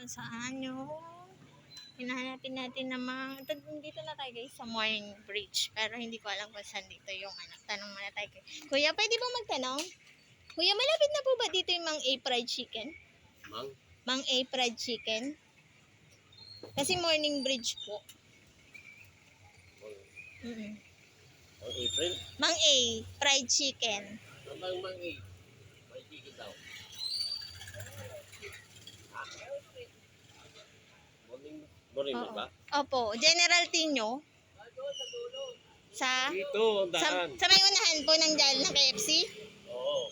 kung saan yung hinahanapin natin na mga, ito, dito na tayo guys sa Morning Bridge. Pero hindi ko alam kung saan dito yung ano. Tanong muna tayo kay Kuya, pwede ba magtanong? Kuya, malapit na po ba dito yung Mang A Fried Chicken? Mang? Mang A Fried Chicken? Kasi Morning Bridge po. Mang, Mm-mm. Mang April? Mang A Fried Chicken. Mang Mang A. May tigil daw. Ah. Morning, morning Oo. ba? Opo, General Tino. Sa? Dito, ang Sa, daan. sa may unahan po ng dal ng KFC? Oo.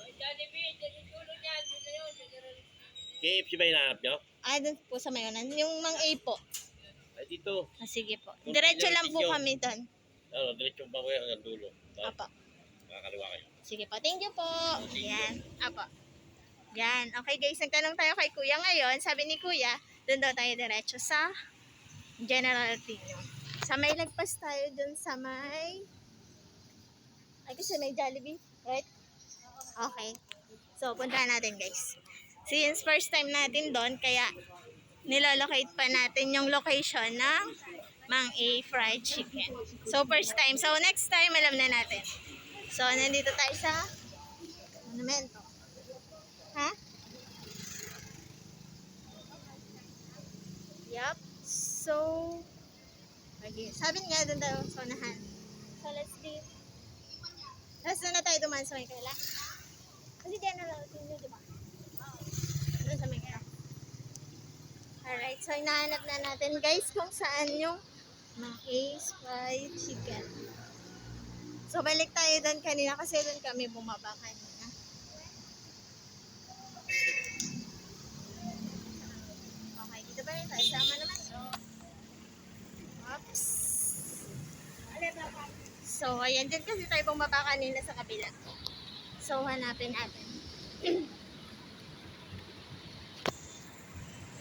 KFC ba hinahanap nyo? Ah, doon po sa may unahan. Yung Mang A po. Ay, dito. Ah, sige po. Diretso lang po kami doon. Ano, diretso ba kayo hanggang dulo? Ba? Apo. Makakaliwa kayo. Sige po. Thank you po. Yan. Apo. Yan. Okay guys, nagtanong tayo kay Kuya ngayon. Sabi ni Kuya, doon daw tayo diretso sa General Tino. Sa may lagpas tayo doon sa may... Ay, kasi may Jollibee. Right? Okay. So, puntahan natin guys. Since first time natin doon, kaya nilolocate pa natin yung location ng Mang A Fried Chicken. So, first time. So, next time, alam na natin. So, nandito tayo sa monumento. Ha? Yup. So, okay. Sabi nga doon daw sa unahan. So, let's leave. Tapos na tayo dumaan sa may kaila. Kasi dyan na lang tingin di ba? Doon sa may kaila. Alright, so hinahanap na natin guys kung saan yung mga Fried Chicken. So, balik tayo doon kanina kasi doon kami bumaba kanina. Okay, dito pa rin tayo. Sama naman. Oops. So, ayan. Diyan kasi tayo bumaba kanina sa kabila. So, hanapin natin.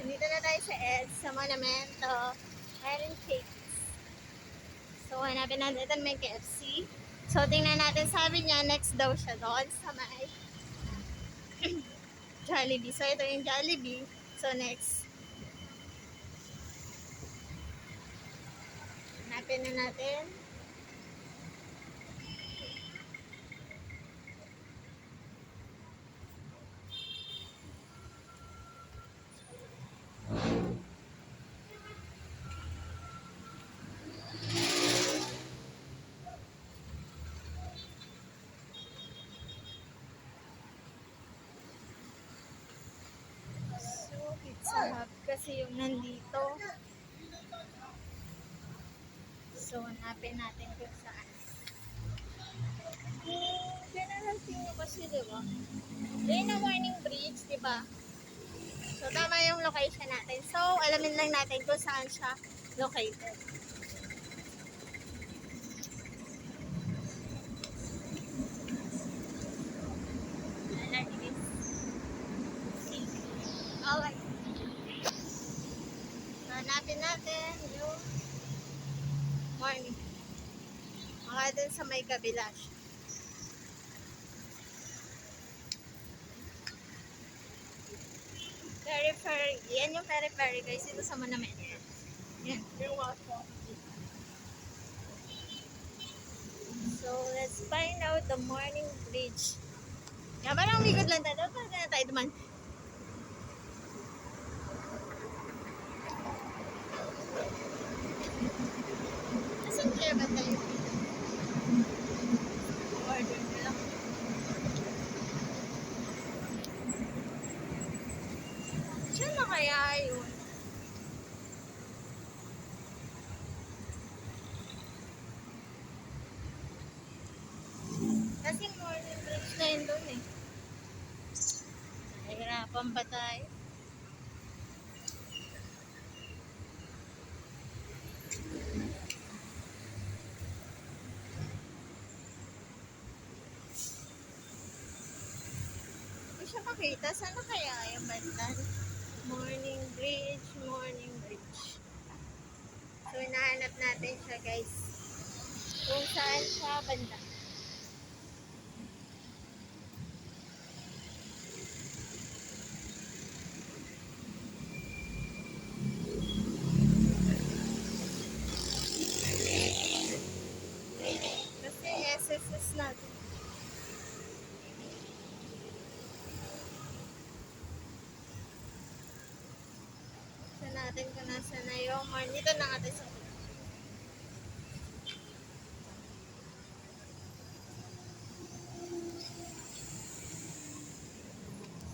Dito na tayo sa Eds, sa Monumento, Iron Cakes. So, hanapin natin may KFC. So, tingnan natin. Sabi niya, next daw siya doon sa may Jollibee. So, ito yung Jollibee. So, next. Hanapin na natin. So, Hut kasi yung nandito. So, hanapin natin kung saan. General Tino kasi, di ba? Ang Morning Bridge, di ba? So, tama yung location natin. So, alamin lang natin kung saan siya located. Okay. So, hanapin natin yung morning. Mga dun sa may kabila siya. Very ferry. Yan yung very ferry guys. Dito sa Manamento. Yan. So, let's find out the morning bridge. Kaya parang umikot lang tayo. Dapat na tayo duman. Asan kaya ba tayo? Order na lang. Siya na kaya yun? Kasi morning bridge na yun doon eh. Tayo? Hindi siya makita. Saan na kaya yung banda? Morning Bridge, Morning Bridge. So, hinahanap natin siya, guys. Kung saan siya banda. natin. Sa natin kung nasa na yung marn. Dito na natin sa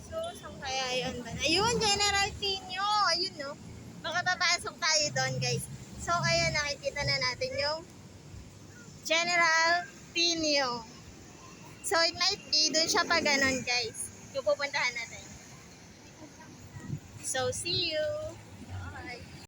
So, saan kaya ba? Ayun, General Pino! Ayun, no? Makapapasok tayo doon, guys. So, ayan, nakikita na natin yung General Tino. So, it might be doon siya pa ganon, guys. Yung pupuntahan natin. So, see you!